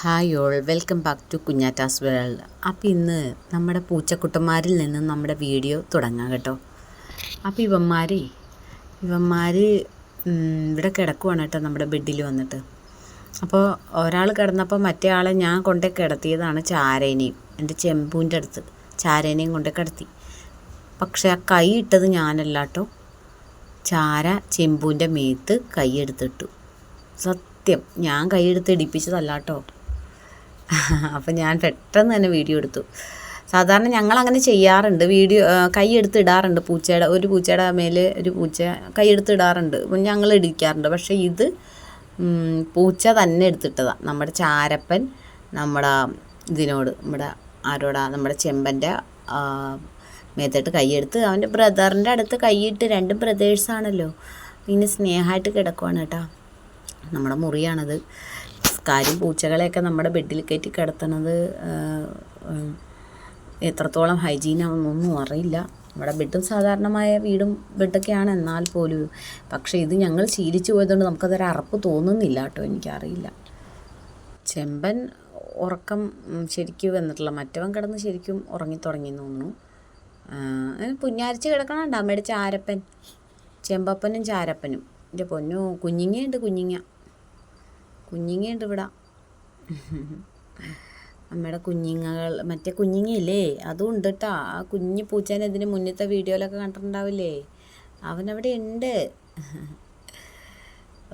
Hi all. Welcome back to Kunjattas world. അപ്പോൾ ഇന്ന് നമ്മുടെ പൂച്ചക്കുട്ടന്മാരിൽ നിന്ന് നമ്മുടെ വീഡിയോ തുടങ്ങാം കേട്ടോ. അപ്പോൾ ഇവന്മാർ ഇവന്മാർ ഇവിടെ കിടക്കുവാണ് കേട്ടോ നമ്മുടെ ബെഡിൽ വന്നിട്ട്. അപ്പോൾ ഒരാൾ കിടന്നപ്പോൾ മറ്റേ ആളെ ഞാൻ കൊണ്ടേ കിടത്തിയതാണ് ചാരേനെയും. എന്റെ ചെമ്പൂന്റെ അടുത്ത് ചാരേനെയും കൊണ്ടേ കിടത്തി. പക്ഷേ ആ കൈ ഇട്ടത് ഞാനല്ല കേട്ടോ. ചാര ചെമ്പൂന്റെ മേത്ത് കൈ എടുത്തിട്ടു. സത്യം ഞാൻ കൈയെടുത്ത് ഇടിപ്പിച്ചതല്ല കേട്ടോ. അപ്പം ഞാൻ പെട്ടെന്ന് തന്നെ വീഡിയോ എടുത്തു. സാധാരണ ഞങ്ങൾ അങ്ങനെ ചെയ്യാറുണ്ട്. വീഡിയോ കൈ എടുത്ത് ഇടാറുണ്ട് പൂച്ചയുടെ ഒരു പൂച്ചയുടെ മേലെ ഒരു പൂച്ച കൈ എടുത്ത് ഇടാറുണ്ട്. ഞങ്ങൾ ഇടിക്കാറുണ്ട്. പക്ഷേ ഇത് പൂച്ച തന്നെ എടുത്തിട്ടതാണ് നമ്മുടെ ചാരപ്പൻ നമ്മുടെ ഇതിനോട് നമ്മുടെ ആരോടാ നമ്മുടെ ചെമ്പന്റെ മേത്തോട്ട് കൈയെടുത്ത് അവന്റെ ബ്രദറിന്റെ അടുത്ത് കൈയിട്ട് രണ്ടും ബ്രദേഴ്സാണല്ലോ. പിന്നെ സ്നേഹമായിട്ട് കിടക്കുവാണ് കേട്ടോ. നമ്മുടെ മുറിയാണത്. കാര്യം പൂച്ചകളെയൊക്കെ നമ്മുടെ ബെഡിൽ കയറ്റി കിടത്തുന്നത് എത്രത്തോളം ഹൈജീൻ ആണെന്നൊന്നും അറിയില്ല. നമ്മുടെ ബെഡും സാധാരണമായ വീടും ബെഡൊക്കെയാണ് എന്നാൽ പോലും. പക്ഷേ ഇത് ഞങ്ങൾ ശീലിച്ചു പോയതുകൊണ്ട് നമുക്കതൊരു അറപ്പ് തോന്നുന്നില്ല കേട്ടോ എനിക്കറിയില്ല. ചെമ്പൻ ഉറക്കം ശരിക്കും വന്നിട്ടില്ല മറ്റവൻ കിടന്ന് ശരിക്കും ഉറങ്ങിത്തുടങ്ങി തോന്നുന്നു. പുഞ്ഞാരിച്ച് കിടക്കണണ്ട അമ്മയുടെ ചാരപ്പൻ? ചെമ്പപ്പനും ചാരപ്പനും. എന്റെ പൊന്നു കുഞ്ഞിങ്ങയുണ്ട് കുഞ്ഞിങ്ങ. കുഞ്ഞിങ്ങയുണ്ട് ഇവിടെ അമ്മയുടെ കുഞ്ഞിങ്ങകൾ മറ്റേ കുഞ്ഞിങ്ങയില്ലേ? അതും ഉണ്ട് കേട്ടോ ആ കുഞ്ഞു പൂച്ചേനെ ഇതിന് മുന്നത്തെ വീഡിയോയിലൊക്കെ കണ്ടിട്ടുണ്ടാവില്ലേ? അവനവിടെ ഉണ്ട്.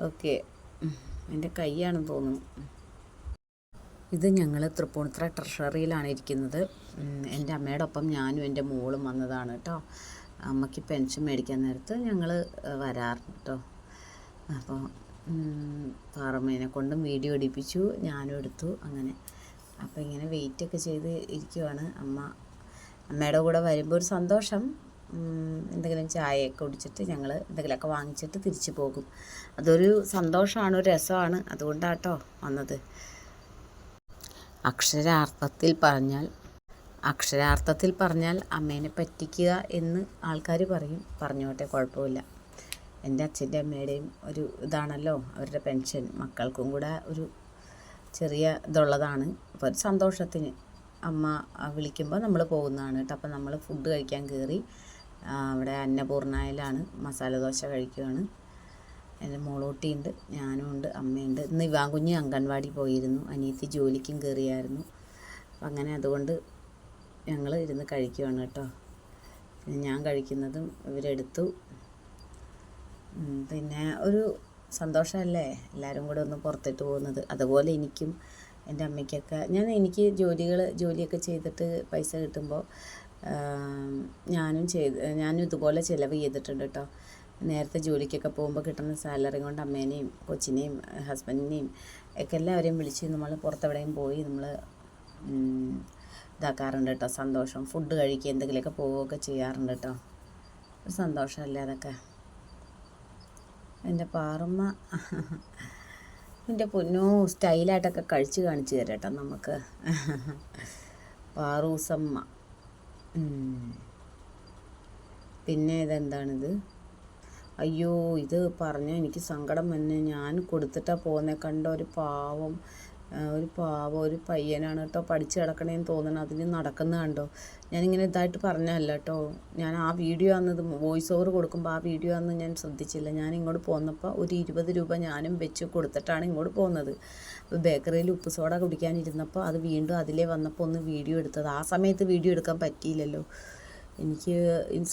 ഓക്കെ. എന്റെ കൈയാണെന്ന് തോന്നുന്നു. ഇത് ഞങ്ങൾ തൃപ്പൂണിത്തുറ ട്രഷറിയിലാണ് ഇരിക്കുന്നത്. എന്റെ അമ്മയുടെ ഒപ്പം ഞാനും എന്റെ മോളും വന്നതാണ് കേട്ടോ. അമ്മയ്ക്ക് പെൻഷൻ മേടിക്കാൻ നേരത്ത് ഞങ്ങൾ വരാറുണ്ട് കേട്ടോ. അപ്പോൾ പാറമ്മേനെ കൊണ്ടും വീഡിയോ എടുപ്പിച്ചു ഞാനും എടുത്തു അങ്ങനെ. അപ്പോൾ ഇങ്ങനെ വെയിറ്റൊക്കെ ചെയ്ത് ഇരിക്കുവാണ് അമ്മ. അമ്മയുടെ കൂടെ വരുമ്പോൾ ഒരു സന്തോഷം. എന്തെങ്കിലും ചായയൊക്കെ കുടിച്ചിട്ട് ഞങ്ങൾ എന്തെങ്കിലുമൊക്കെ വാങ്ങിച്ചിട്ട് തിരിച്ചു പോകും. അതൊരു സന്തോഷമാണ് ഒരു രസമാണ്. അതുകൊണ്ടാട്ടോ വന്നത്. അക്ഷരാർത്ഥത്തിൽ പറഞ്ഞാൽ അക്ഷരാർത്ഥത്തിൽ പറഞ്ഞാൽ അമ്മേനെ പറ്റിക്കുക എന്ന് ആൾക്കാർ പറയും. പറഞ്ഞോട്ടെ കുഴപ്പമില്ല. എന്റെ അച്ഛന്റെ അമ്മയുടെയും ഒരു ഇതാണല്ലോ അവരുടെ പെൻഷൻ. മക്കൾക്കും കൂടെ ഒരു ചെറിയ ഇതുള്ളതാണ്. അപ്പോൾ ഒരു സന്തോഷത്തിന് അമ്മ വിളിക്കുമ്പോൾ നമ്മൾ പോകുന്നതാണ് കേട്ടോ. അപ്പോൾ നമ്മൾ ഫുഡ് കഴിക്കാൻ കയറി അവിടെ അന്നപൂർണയിലാണ് മസാല ദോശ കഴിക്കുകയാണ് എന്റെ മോളൂട്ടിയുണ്ട് ഞാനും ഉണ്ട് അമ്മയുണ്ട്. ഇന്ന് ഇവാൻ കുഞ്ഞ് അംഗൻവാടി പോയിരുന്നു അനിയത്തി ജോലിക്കും കയറിയായിരുന്നു. അപ്പം അങ്ങനെ അതുകൊണ്ട് ഞങ്ങൾ ഇരുന്ന് കഴിക്കുകയാണ് കേട്ടോ. ഞാൻ കഴിക്കുന്നതും ഇവരെടുത്തു. പിന്നെ ഒരു സന്തോഷമല്ലേ എല്ലാവരും കൂടെ ഒന്ന് പുറത്തിട്ട് പോകുന്നത്? അതുപോലെ എനിക്കും എന്റെ അമ്മയ്ക്കൊക്കെ. ഞാൻ എനിക്ക് ജോലികൾ ജോലിയൊക്കെ ചെയ്തിട്ട് പൈസ കിട്ടുമ്പോൾ ഞാനും ചെയ്ത് ഞാനും ഇതുപോലെ ചിലവ് ചെയ്തിട്ടുണ്ട് കേട്ടോ. നേരത്തെ ജോലിക്കൊക്കെ പോകുമ്പോൾ കിട്ടുന്ന സാലറി കൊണ്ട് അമ്മേനെയും കൊച്ചിനെയും ഹസ്ബൻഡിനെയും ഒക്കെ എല്ലാവരെയും വിളിച്ച് നമ്മൾ പുറത്തെവിടെയും പോയി നമ്മൾ ഇതാക്കാറുണ്ട് കേട്ടോ. സന്തോഷം. ഫുഡ് കഴിക്കുക എന്തെങ്കിലുമൊക്കെ പോവുകയൊക്കെ ചെയ്യാറുണ്ട് കേട്ടോ. ഒരു സന്തോഷമല്ലേ അതൊക്കെ? എന്റെ പാറുമ്മ. എന്റെ പൊന്നോ സ്റ്റൈലായിട്ടൊക്കെ കഴിച്ച് കാണിച്ചു തരാം നമുക്ക്. പാറൂസമ്മ. പിന്നെ ഇതെന്താണിത്? അയ്യോ ഇത് പറഞ്ഞ എനിക്ക് സങ്കടം വന്നെ ഞാൻ കൊടുത്തിട്ടാണ് പോകുന്നത് കണ്ട ഒരു പാവം. ഒരു പാവം ഒരു പയ്യനാണ് കേട്ടോ പഠിച്ച് കിടക്കണേന്ന് തോന്നണം അതിന് നടക്കുന്ന കണ്ടോ? ഞാനിങ്ങനെ ഇതായിട്ട് പറഞ്ഞല്ല കേട്ടോ. ഞാൻ ആ വീഡിയോ അന്നത് വോയിസ് ഓവർ കൊടുക്കുമ്പോൾ ആ വീഡിയോ അന്ന് ഞാൻ ശ്രദ്ധിച്ചില്ല. ഞാൻ ഇങ്ങോട്ട് പോന്നപ്പോൾ ഒരു ഇരുപത് രൂപ ഞാനും വെച്ച് കൊടുത്തിട്ടാണ് ഇങ്ങോട്ട് പോകുന്നത് അപ്പോൾ ബേക്കറിയിൽ ഉപ്പ് സോഡ കുടിക്കാനിരുന്നപ്പോൾ അത് വീണ്ടും അതിലേ വന്നപ്പോൾ ഒന്ന് വീഡിയോ എടുത്തത്. ആ സമയത്ത് വീഡിയോ എടുക്കാൻ പറ്റിയില്ലല്ലോ. എനിക്ക്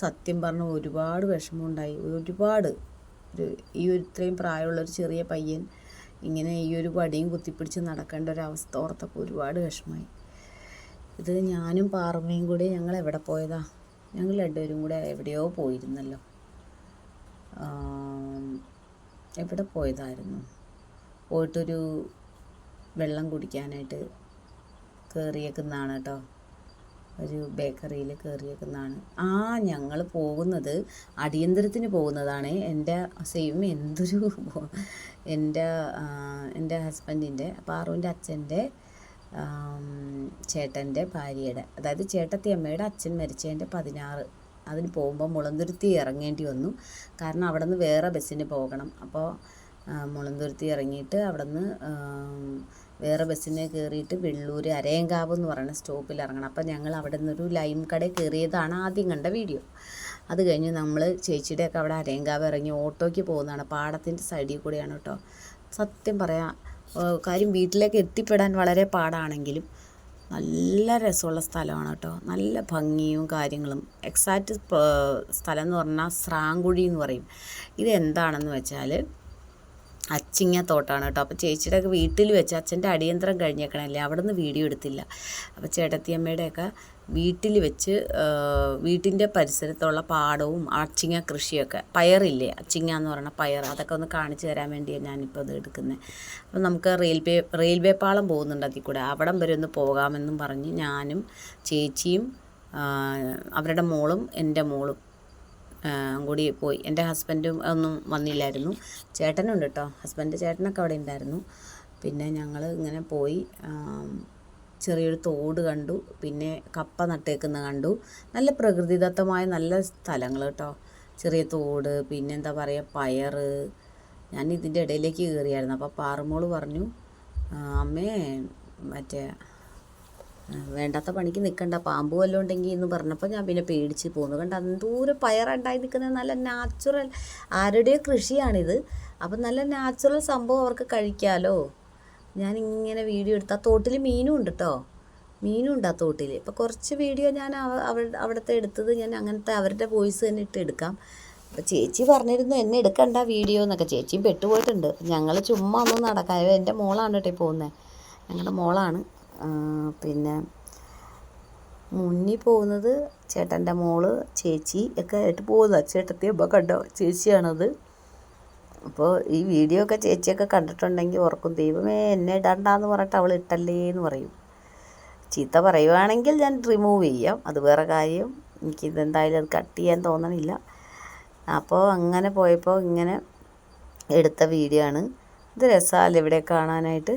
സത്യം പറഞ്ഞ ഒരുപാട് വിഷമമുണ്ടായി ഒരുപാട്. ഒരു ഈ ഒരു ഇത്രയും പ്രായമുള്ള ഒരു ചെറിയ പയ്യൻ ഇങ്ങനെ ഈ ഒരു വടിയും കുത്തിപ്പിടിച്ച് നടക്കേണ്ട ഒരു അവസ്ഥ ഓർത്തപ്പോൾ ഒരുപാട് വിഷമമായി. ഇത് ഞാനും പാറമ്മയും കൂടി ഞങ്ങൾ എവിടെ പോയതാ? ഞങ്ങൾ രണ്ടുപേരും കൂടെ എവിടെയോ പോയിരുന്നല്ലോ. എവിടെ പോയതായിരുന്നു? പോയിട്ടൊരു വെള്ളം കുടിക്കാനായിട്ട് കയറിയേക്കുന്നതാണ് കേട്ടോ. ഒരു ബേക്കറിയിൽ കയറിയേക്കുന്നതാണ് ആ ഞങ്ങൾ പോകുന്നത് അടിയന്തരത്തിന് പോകുന്നതാണ്. എന്റെ സെയിം എന്തൊരു എന്റെ എന്റെ ഹസ്ബൻഡിന്റെ പാറുവിന്റെ അച്ഛന്റെ ചേട്ടന്റെ ഭാര്യയുടെ അതായത് ചേട്ടത്തി അമ്മയുടെ അച്ഛൻ മരിച്ചതിന്റെ പതിനാറ്. അതിന് പോകുമ്പോൾ മുളന്തുരുത്തി ഇറങ്ങേണ്ടി വന്നു. കാരണം അവിടെ നിന്ന് വേറെ ബസ്സിന് പോകണം. അപ്പോൾ മുളന്തുരുത്തി ഇറങ്ങിയിട്ട് അവിടെ നിന്ന് വേറെ ബസ്സിന് കയറിയിട്ട് വെള്ളൂർ അരയങ്കാവ് എന്ന് പറയുന്ന സ്റ്റോപ്പിൽ ഇറങ്ങണം. അപ്പം ഞങ്ങൾ അവിടെ നിന്നൊരു ലൈം കട കയറിയതാണ് ആദ്യം കണ്ട വീഡിയോ. അത് കഴിഞ്ഞ് നമ്മൾ ചേച്ചിയുടെയൊക്കെ അവിടെ അരയങ്കാവ് ഇറങ്ങി ഓട്ടോയ്ക്ക് പോകുന്നതാണ്. പാടത്തിന്റെ സൈഡിൽ കൂടെയാണ് കേട്ടോ. സത്യം പറയാം കാര്യം വീട്ടിലേക്ക് എത്തിപ്പെടാൻ വളരെ പാടാണെങ്കിലും നല്ല രസമുള്ള സ്ഥലമാണ് കേട്ടോ. നല്ല ഭംഗിയും കാര്യങ്ങളും. എക്സാക്റ്റ് സ്ഥലം എന്ന് പറഞ്ഞാൽ സ്രാങ്കുഴി എന്ന് പറയും. ഇത് എന്താണെന്ന് വെച്ചാൽ അച്ചിങ്ങ തോട്ടാണ് കേട്ടോ. അപ്പോൾ ചേച്ചിയുടെ ഒക്കെ വീട്ടിൽ വെച്ച് അച്ഛന്റെ അടിയന്തരം കഴിഞ്ഞേക്കണല്ലേ? അവിടെ നിന്ന് വീഡിയോ എടുത്തില്ല. അപ്പോൾ ചേട്ടത്തിയമ്മയുടെയൊക്കെ വീട്ടിൽ വെച്ച് വീട്ടിന്റെ പരിസരത്തുള്ള പാടവും അച്ചിങ്ങ കൃഷിയൊക്കെ. പയറില്ലേ? അച്ചിങ്ങ എന്ന് പറയുന്ന പയർ അതൊക്കെ ഒന്ന് കാണിച്ചു തരാൻ വേണ്ടിയാണ് ഞാനിപ്പോൾ അത് എടുക്കുന്നത്. അപ്പോൾ നമുക്ക് റെയിൽവേ റെയിൽവേ പാളം പോകുന്നുണ്ട് അതിൽ കൂടെ. അവിടം വരെ ഒന്ന് പോകാമെന്നും പറഞ്ഞ് ഞാനും ചേച്ചിയും അവരുടെ മോളും എന്റെ മോളും കൂടി പോയി. എന്റെ ഹസ്ബൻഡും ഒന്നും വന്നില്ലായിരുന്നു. ചേട്ടനുണ്ട് കേട്ടോ ഹസ്ബൻഡ് ചേട്ടനൊക്കെ അവിടെ ഉണ്ടായിരുന്നു പിന്നെ ഞങ്ങൾ ഇങ്ങനെ പോയി ചെറിയൊരു തോട് കണ്ടു. പിന്നെ കപ്പ നട്ടേക്കുന്ന കണ്ടു. നല്ല പ്രകൃതിദത്തമായ നല്ല സ്ഥലങ്ങൾ കേട്ടോ ചെറിയ തോട് പിന്നെ എന്താ പറയുക പയർ ഞാൻ ഇതിന്റെ ഇടയിലേക്ക് കയറിയായിരുന്നു അപ്പോൾ പാറുമോൾ പറഞ്ഞു "ആ, അമ്മേ മറ്റേ വേണ്ടാത്ത പണിക്ക് നിൽക്കണ്ട പാമ്പ് വല്ലതും ഉണ്ടെങ്കിൽ എന്ന് പറഞ്ഞപ്പോൾ ഞാൻ പിന്നെ പേടിച്ച് പോന്നു. കണ്ട എന്തോരം പയറുണ്ടായി നിൽക്കുന്നത് നല്ല നാച്ചുറൽ ആരുടെയോ കൃഷിയാണിത്. അപ്പം നല്ല നാച്ചുറൽ സംഭവം അവർക്ക് കഴിക്കാമല്ലോ ഞാൻ ഇങ്ങനെ വീഡിയോ എടുത്ത് ആ തോട്ടിൽ മീനും ഉണ്ട് കേട്ടോ മീനും ഉണ്ട് ആ തോട്ടിൽ ഇപ്പോൾ കുറച്ച് വീഡിയോ ഞാൻ അവ- അവ- അവിടുത്തെ എടുത്തത് ഞാൻ അങ്ങനത്തെ അവരുടെ വോയിസ് തന്നെ ഇട്ട് എടുക്കാം. അപ്പോൾ ചേച്ചി പറഞ്ഞിരുന്നു എന്നെ എടുക്കണ്ട വീഡിയോ എന്നൊക്കെ. ചേച്ചിയും പെട്ടുപോയിട്ടുണ്ട്. ഞങ്ങൾ ചുമ്മാ ഒന്നും നടക്കാം. എന്റെ മോളാണ് കേട്ടോ പോകുന്നത് ഞങ്ങളുടെ മോളാണ്. പിന്നെ മുന്നിൽ പോകുന്നത് ചേട്ടന്റെ മോൾ ചേച്ചി ഒക്കെ ആയിട്ട് പോകുന്നത്. ചേട്ടത്തി അമ്മ കണ്ടോ? ചേച്ചിയാണത്. അപ്പോൾ ഈ വീഡിയോ ഒക്കെ ചേച്ചിയൊക്കെ കണ്ടിട്ടുണ്ടെങ്കിൽ ഓർക്കും ദൈവമേ എന്നെ ഇടണ്ടാന്ന് പറഞ്ഞിട്ട് അവൾ ഇട്ടല്ലേ എന്ന് പറയും. ചീത്ത പറയുവാണെങ്കിൽ ഞാൻ റിമൂവ് ചെയ്യാം. അത് വേറെ കാര്യം. എനിക്കിതെന്തായാലും അത് കട്ട് ചെയ്യാൻ തോന്നണില്ല. അപ്പോൾ അങ്ങനെ പോയപ്പോൾ ഇങ്ങനെ എടുത്ത വീഡിയോ ആണ്. ഇത് രസമല്ലേ ഇവിടെ കാണാനായിട്ട്?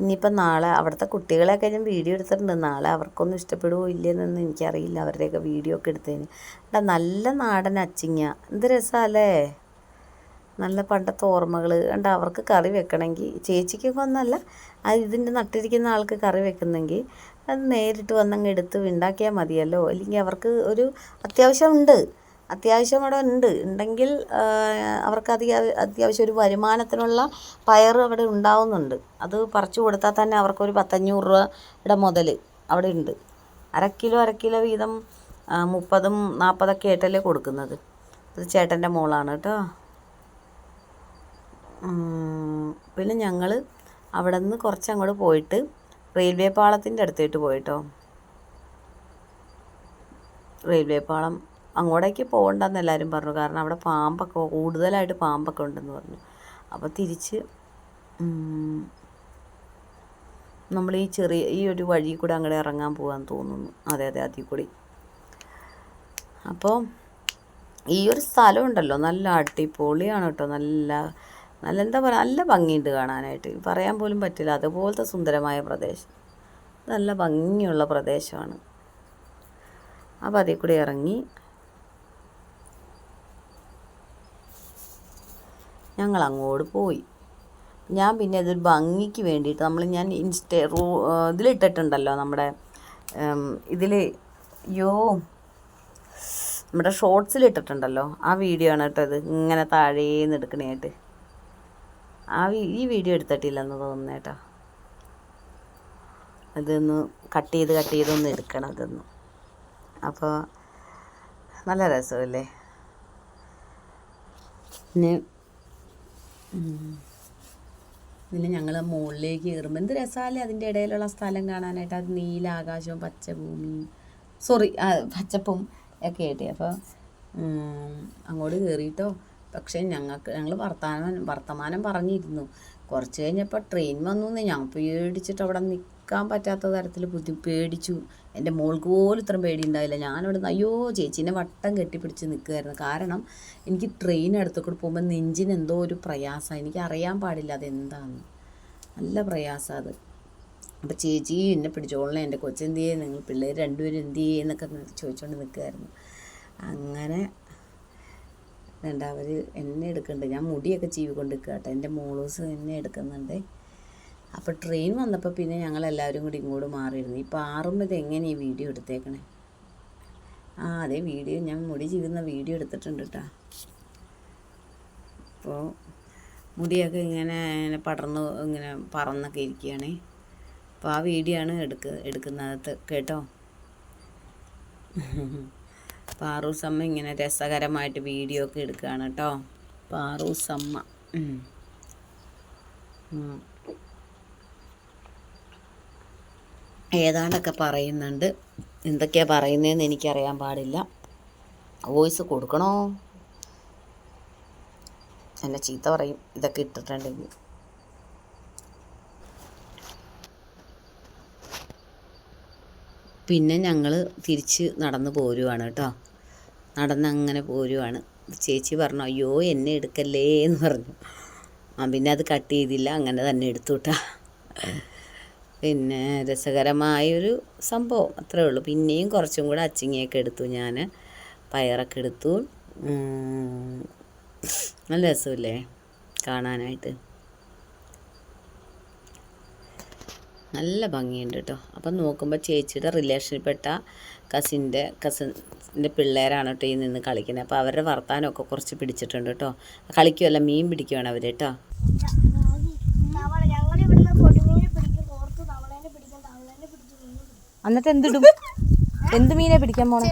ഇനിയിപ്പം നാളെ അവിടുത്തെ കുട്ടികളെയൊക്കെ ഞാൻ വീഡിയോ എടുത്തിട്ടുണ്ട്. നാളെ അവർക്കൊന്നും ഇഷ്ടപ്പെടുമോ ഇല്ലയെന്നൊന്നും എനിക്കറിയില്ല. അവരുടെയൊക്കെ വീഡിയോ ഒക്കെ എടുത്തതിന്. എടാ നല്ല നാടൻ അച്ചിങ്ങ. എന്ത് രസമല്ലേ നല്ല പണ്ടത്തെ ഓർമ്മകൾ കണ്ട അവർക്ക് കറി വെക്കണമെങ്കിൽ ചേച്ചിക്കൊക്കെ ഒന്നല്ല അത് ഇതിന്റെ നട്ടിരിക്കുന്ന ആൾക്ക് കറി വെക്കുന്നെങ്കിൽ അത് നേരിട്ട് വന്നങ്ങ് എടുത്ത് ഉണ്ടാക്കിയാൽ മതിയല്ലോ. അല്ലെങ്കിൽ അവർക്ക് ഒരു അത്യാവശ്യം ഉണ്ട്. അത്യാവശ്യം അവിടെ ഉണ്ട്. ഉണ്ടെങ്കിൽ അവർക്ക് അധികം അത്യാവശ്യം ഒരു വരുമാനത്തിനുള്ള പയർ അവിടെ ഉണ്ടാവുന്നുണ്ട്. അത് പറിച്ചു കൊടുത്താൽ തന്നെ അവർക്കൊരു പത്തഞ്ഞൂറ് രൂപയുടെ മുതൽ അവിടെ ഉണ്ട്. അര കിലോ അര കിലോ വീതം മുപ്പതും നാൽപ്പതൊക്കെ ആയിട്ടല്ലേ കൊടുക്കുന്നത്. ഇത് ചേട്ടന്റെ മോളാണ് കേട്ടോ. പിന്നെ ഞങ്ങൾ അവിടെ നിന്ന് കുറച്ച് അങ്ങോട്ട് പോയിട്ട് റെയിൽവേ പാളത്തിന്റെ അടുത്തേട്ട് പോയിട്ടോ. റെയിൽവേ പാളം അങ്ങോട്ടേക്ക് പോകണ്ടെന്ന് എല്ലാവരും പറഞ്ഞു. കാരണം അവിടെ പാമ്പൊക്കെ കൂടുതലായിട്ട് പാമ്പൊക്കെ ഉണ്ടെന്ന് പറഞ്ഞു. അപ്പോൾ തിരിച്ച് നമ്മൾ ഈ ചെറിയ ഈ ഒരു വഴി കൂടെ അങ്ങോട്ട് ഇറങ്ങാൻ പോകാൻ തോന്നുന്നു. അതെ അതെ അതിൽ കൂടി. അപ്പോൾ ഈ ഒരു സ്ഥലം ഉണ്ടല്ലോ നല്ല അടിപൊളിയാണ് കേട്ടോ. നല്ല നല്ല എന്താ പറയുക നല്ല ഭംഗിയുണ്ട് കാണാനായിട്ട്. പറയാൻ പോലും പറ്റില്ല. അതുപോലത്തെ സുന്ദരമായ പ്രദേശം. നല്ല ഭംഗിയുള്ള പ്രദേശമാണ്. അപ്പോൾ അതിൽ കൂടി ഇറങ്ങി ഞങ്ങൾ അങ്ങോട്ട് പോയി. ഞാൻ പിന്നെ അതൊരു ഭംഗിക്ക് വേണ്ടിയിട്ട് നമ്മൾ ഞാൻ ഇൻസ്റ്റ റൂ ഇതിലിട്ടിട്ടുണ്ടല്ലോ നമ്മുടെ ഇതിൽ യോ നമ്മുടെ ഷോർട്സിൽ ഇട്ടിട്ടുണ്ടല്ലോ ആ വീഡിയോ ആണ് കേട്ടോ ഇത് ഇങ്ങനെ താഴേന്ന് എടുക്കണേട്ട്. ആ ഈ വീഡിയോ എടുത്തിട്ടില്ലെന്ന് തോന്നുന്നു കേട്ടോ. അതൊന്ന് കട്ട് ചെയ്ത് കട്ട് ചെയ്തൊന്ന് എടുക്കണം അതൊന്ന്. അപ്പോൾ നല്ല രസമല്ലേ? പിന്നെ. പിന്നെ ഞങ്ങൾ മുകളിലേക്ക് കയറുമ്പോൾ എന്ത് രസമല്ലേ അതിന്റെ ഇടയിലുള്ള സ്ഥലം കാണാനായിട്ട്. അത് നീല ആകാശവും പച്ച ഭൂമിയും സോറി പച്ചപ്പും ഒക്കെ ആയിട്ട്. അപ്പോൾ അങ്ങോട്ട് കയറിയിട്ടോ പക്ഷേ ഞങ്ങൾക്ക് ഞങ്ങൾ വർത്തമാനം വർത്തമാനം പറഞ്ഞിരുന്നു. കുറച്ച് കഴിഞ്ഞപ്പോൾ ട്രെയിൻ വന്നു ഞാൻ പേടിച്ചിട്ട് അവിടെ നിൽക്കാൻ പറ്റാത്ത തരത്തിൽ ബുദ്ധി പേടിച്ചു. എന്റെ മോൾക്ക് പോലും ഇത്രയും പേടി ഉണ്ടാവില്ല ഞാനിവിടെ നിന്ന് അയ്യോ ചേച്ചീനെ വട്ടം കെട്ടിപ്പിടിച്ച് നിൽക്കുമായിരുന്നു കാരണം എനിക്ക് ട്രെയിൻ അടുത്ത് കൂടെ പോകുമ്പോൾ നെഞ്ചിന് എന്തോ ഒരു പ്രയാസമാണ്. എനിക്ക് അറിയാൻ പാടില്ല അതെന്താണെന്ന് നല്ല പ്രയാസം അത്. അപ്പോൾ ചേച്ചി എന്നെ പിടിച്ചോളണേ. എന്റെ കൊച്ചെന്ത് ചെയ്യേ? നിങ്ങൾ പിള്ളേർ രണ്ടുപേരും എന്ത് ചെയ്യേ എന്നൊക്കെ ചോദിച്ചുകൊണ്ട് നിൽക്കുമായിരുന്നു അങ്ങനെ വേണ്ട അവർ എന്നെ എടുക്കുന്നുണ്ട് ഞാൻ മുടിയൊക്കെ ചീവിക്കൊണ്ട് നിൽക്കുക കേട്ടോ. എന്റെ മോളൂസ് എന്നെ എടുക്കുന്നുണ്ട്. അപ്പോൾ ട്രെയിൻ വന്നപ്പോൾ പിന്നെ ഞങ്ങൾ എല്ലാവരും കൂടി ഇങ്ങോട്ട് മാറിയിരുന്നു. ഇപ്പോൾ ആറുമ്പോൾ ഇത് എങ്ങനെയാണ് വീഡിയോ എടുത്തേക്കണേ? ആ അതെ വീഡിയോ ഞാൻ മുടി ചീവുന്ന വീഡിയോ എടുത്തിട്ടുണ്ട് കേട്ടോ അപ്പോൾ മുടിയൊക്കെ ഇങ്ങനെ പടർന്ന് ഇങ്ങനെ പറന്നൊക്കെ ഇരിക്കുകയാണേ. അപ്പോൾ ആ വീഡിയോ ആണ് എടുക്ക എടുക്കുന്നത് കേട്ടോ? പാറൂസമ്മ ഇങ്ങനെ രസകരമായിട്ട് വീഡിയോ ഒക്കെ എടുക്കുകയാണ് കേട്ടോ പാറൂസമ്മ ഏതാണ്ടൊക്കെ പറയുന്നുണ്ട്. എന്തൊക്കെയാണ് പറയുന്നതെന്ന് എനിക്കറിയാൻ പാടില്ല. വോയിസ് കൊടുക്കണോ? എന്നെ ചീത്ത പറയും. ഇതൊക്കെ ഇട്ടിട്ടുണ്ടെങ്കിൽ. പിന്നെ ഞങ്ങൾ തിരിച്ച് നടന്ന് പോരുവാണ് കേട്ടോ. നടന്ന് അങ്ങനെ പോരുവാണ്. ചേച്ചി പറഞ്ഞു അയ്യോ എന്നെ എടുക്കല്ലേ എന്ന് പറഞ്ഞു. ആ പിന്നെ അത് കട്ട് ചെയ്തില്ല. അങ്ങനെ തന്നെ എടുത്തു കേട്ടോ. പിന്നെ രസകരമായൊരു സംഭവം. അത്രേ ഉള്ളൂ. പിന്നെയും കുറച്ചും കൂടെ അച്ചിങ്ങയൊക്കെ എടുത്തു ഞാൻ. പയറൊക്കെ എടുത്തു. നല്ല രസമില്ലേ കാണാനായിട്ട്. നല്ല ഭംഗിയുണ്ട് കേട്ടോ. അപ്പം നോക്കുമ്പോൾ ചേച്ചിയുടെ റിലേഷനിൽപ്പെട്ട കസിന്റെ കസിന്റെ പിള്ളേരാണ് കേട്ടോ ഈ നിന്ന് കളിക്കുന്നത്. അപ്പോൾ അവരുടെ വർത്താനമൊക്കെ കുറച്ച് പിടിച്ചിട്ടുണ്ട് കേട്ടോ. കളിക്കുമല്ല മീൻ പിടിക്കുവാണ് അവർ കേട്ടോ തവള ഞങ്ങൾ ഇവിടുന്ന് കൊടുമീനെ പിടിക്കും കോർത്ത് തവളേനെ പിടിക്കും തവളേനെ പിടിച്ച് മീനെ പിടിക്കും എന്നിട്ട് എന്തിടും എന്ത് മീനെ പിടിക്കാൻ പോണേ?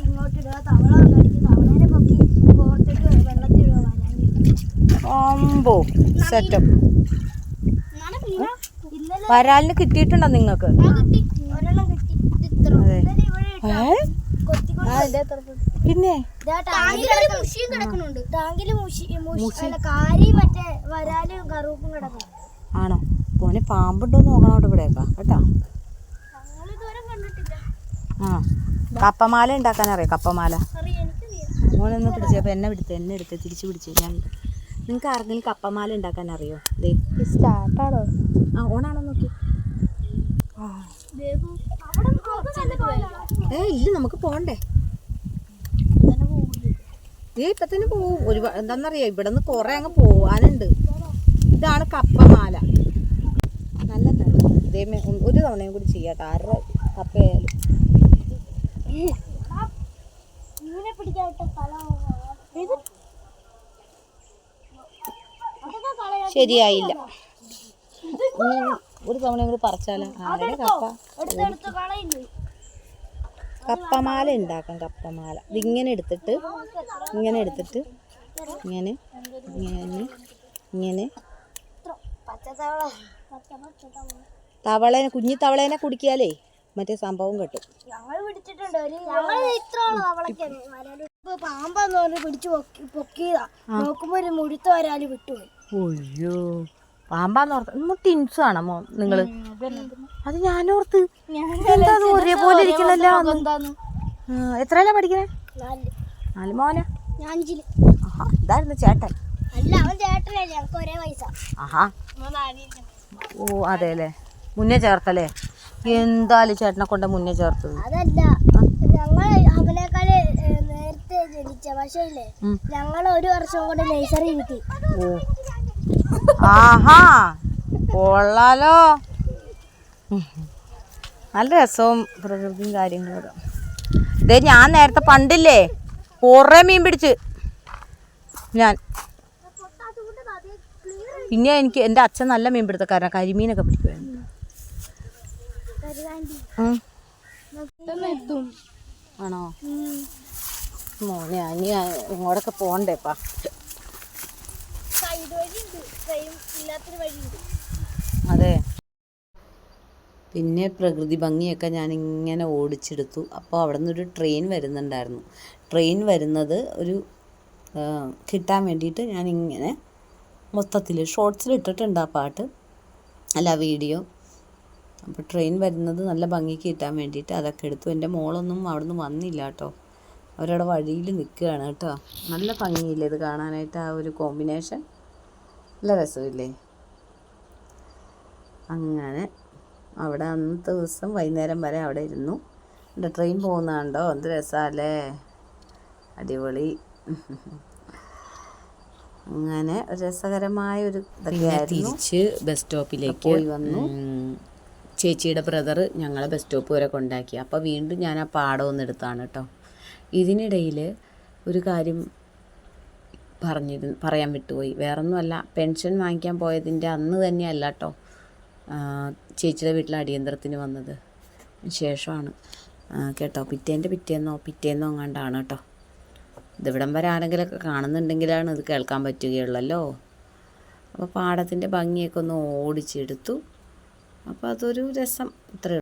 ഇങ്ങോട്ട് ഇടുക തവള പൊക്കി വെള്ളത്തിൽ സെറ്റപ്പ് വരാലിന് കിട്ടിയിട്ടുണ്ടോ നിങ്ങൾക്ക് പിന്നെ മുഷി മുഷി കാരി മറ്റേ വരാലും കറുപ്പും കിടക്കും ആണോ? പോനെ പാമ്പുണ്ടോ നോക്കണം അവിടെ ഇവിടെയൊക്കെ കേട്ടോ. ആ കപ്പമാല ഉണ്ടാക്കാൻ അറിയാം കപ്പമാല മോനൊന്ന് പിടിച്ചപ്പോൾ എന്നെ പിടിത്ത് എന്നെ എടുത്ത് തിരിച്ചു പിടിച്ച് ഞാൻ നിങ്ങൾക്ക് ആർക്കെങ്കിലും കപ്പമാല ഉണ്ടാക്കാൻ അറിയോ ദേ സ്റ്റാർട്ടാണോ? ആ ഓണാണോ നോക്കി. ഏ ഇല്ല നമുക്ക് പോണ്ടേ. ഏ ഇപ്പൊ തന്നെ പോവും. ഒരു എന്താന്നറിയോ? ഇവിടെ നിന്ന് കുറെ അങ്ങ് പോവാനുണ്ട്. ഇതാണ് കപ്പമാല. നല്ല ഇതേമേ ഒരു തവണയും കൂടി ചെയ്യാം ആറ് കപ്പയായാലും. ശരിയായില്ല. ഒരു തവണയും കൂടി പറിച്ചാലോ. ആരുടെ കപ്പ. കപ്പമാല ഉണ്ടാക്കാം കപ്പമാല. ഇതിങ്ങനെ എടുത്തിട്ട് ഇങ്ങനെ എടുത്തിട്ട് ഇങ്ങനെ ഇങ്ങനെ ഇങ്ങനെ. തവളേനെ കുഞ്ഞി തവളേനെ കുടിക്കാലേ മറ്റേ സംഭവം കിട്ടും. ഞങ്ങൾ പിടിച്ചിട്ടുണ്ട്. പാമ്പാന്ന് പറഞ്ഞ് പിടിച്ച് പൊക്കി പൊക്കിയതാ. നോക്കുമ്പോ ഒരു മുഴുത്ത വരാൽ വിട്ടുപോയി. ഒയ്യോ പാമ്പാന്ന് ഓർത്ത് ഇന്ന് ടിൻസ് ആണോ നിങ്ങൾ. അത് ഞാനോർത്ത്. ഒരേപോലെ ഇരിക്കണല്ലോ എത്രയല്ല പഠിക്കണേ? നാല്. മോനെ? ഇതായിരുന്നു ചേട്ടൻ. അല്ല അവൻ ചേട്ടനല്ലേ ഞങ്ങൾക്ക് ഒരേ പൈസ ആഹാ. ഓ അതെ അല്ലേ മുന്നേ ചേർത്തല്ലേ? എന്തായാലും ചേട്ടനെ കൊണ്ട് മുന്നേ ചേർത്തത്. അതല്ല ഞങ്ങൾ അവനേക്കാൾ നേരത്തെ ജനിച്ച പക്ഷേ ഞങ്ങൾ ഒരു വർഷം കൊണ്ട് നഴ്സറി കിട്ടി. ഓ. ആഹാ കൊള്ളാലോ. നല്ല രസവും പ്രകൃതിയും കാര്യങ്ങളും ഇതേ ഞാൻ നേരത്തെ പണ്ടില്ലേ കുറേ മീൻ പിടിച്ച്. ഞാൻ. പിന്നെ എനിക്ക് എന്റെ അച്ഛൻ നല്ല മീൻ പിടുത്തക്കാരനാണ് കരിമീനൊക്കെ പിടിക്കുമായിരുന്നു ആണോ? മോനെ അനി ഇങ്ങോട്ടൊക്കെ പോണ്ടേപ്പാ അതെ. പിന്നെ പ്രകൃതി ഭംഗിയൊക്കെ ഞാൻ ഇങ്ങനെ ഓടിച്ചെടുത്തു. അപ്പോൾ അവിടെ നിന്നൊരു ട്രെയിൻ വരുന്നുണ്ടായിരുന്നു. ട്രെയിൻ വരുന്നത് ഒരു കിട്ടാൻ വേണ്ടിയിട്ട് ഞാനിങ്ങനെ മൊത്തത്തിൽ ഷോർട്സിൽ ഇട്ടിട്ടുണ്ട് ആ പാട്ട്. അല്ല വീഡിയോ. അപ്പോൾ ട്രെയിൻ വരുന്നത് നല്ല ഭംഗിക്ക് കിട്ടാൻ വേണ്ടിയിട്ട് അതൊക്കെ എടുത്തു. എന്റെ മോളൊന്നും അവിടെ നിന്ന് വന്നില്ല കേട്ടോ. അവരവിടെ വഴിയിൽ നിൽക്കുകയാണ് കേട്ടോ. നല്ല ഭംഗിയില്ല ഇത് കാണാനായിട്ട് ആ ഒരു കോമ്പിനേഷൻ. നല്ല രസമില്ലേ? അങ്ങനെ അവിടെ അന്നത്തെ ദിവസം വൈകുന്നേരം വരെ അവിടെ ഇരുന്നു. എന്റെ ട്രെയിൻ പോകുന്ന കണ്ടോ എന്ത് രസമല്ലേ? അടിപൊളി. അങ്ങനെ രസകരമായ ഒരു തിരിച്ച് ബസ് സ്റ്റോപ്പിലേക്ക് പോയി വന്നു. ചേച്ചിയുടെ ബ്രദർ ഞങ്ങളെ ബസ് സ്റ്റോപ്പ് വരെ കൊണ്ടാക്കി. അപ്പോൾ വീണ്ടും ഞാൻ ആ പാടം ഒന്ന് എടുത്താണ് കേട്ടോ ഇതിനിടയിൽ ഒരു കാര്യം പറഞ്ഞിരുന്നു പറയാൻ വിട്ടുപോയി. വേറൊന്നുമല്ല പെൻഷൻ വാങ്ങിക്കാൻ പോയതിന്റെ അന്ന് തന്നെയല്ല കേട്ടോ ചേച്ചിയുടെ വീട്ടിൽ അടിയന്തരത്തിന് വന്നത്. ശേഷമാണ്. കേട്ടോ പിറ്റേന്റെ പിറ്റേന്നോ പിറ്റേന്നോ എങ്ങാണ്ടാണ് കേട്ടോ ഇതിവിടം വരെ ആരെങ്കിലുമൊക്കെ കാണുന്നുണ്ടെങ്കിലാണ് ഇത് കേൾക്കാൻ പറ്റുകയുള്ളല്ലോ. അപ്പോൾ പാടത്തിന്റെ ഭംഗിയൊക്കെ ഒന്ന് ഓടിച്ചെടുത്തു. അപ്പോൾ അതൊരു രസം. ഇത്രയേ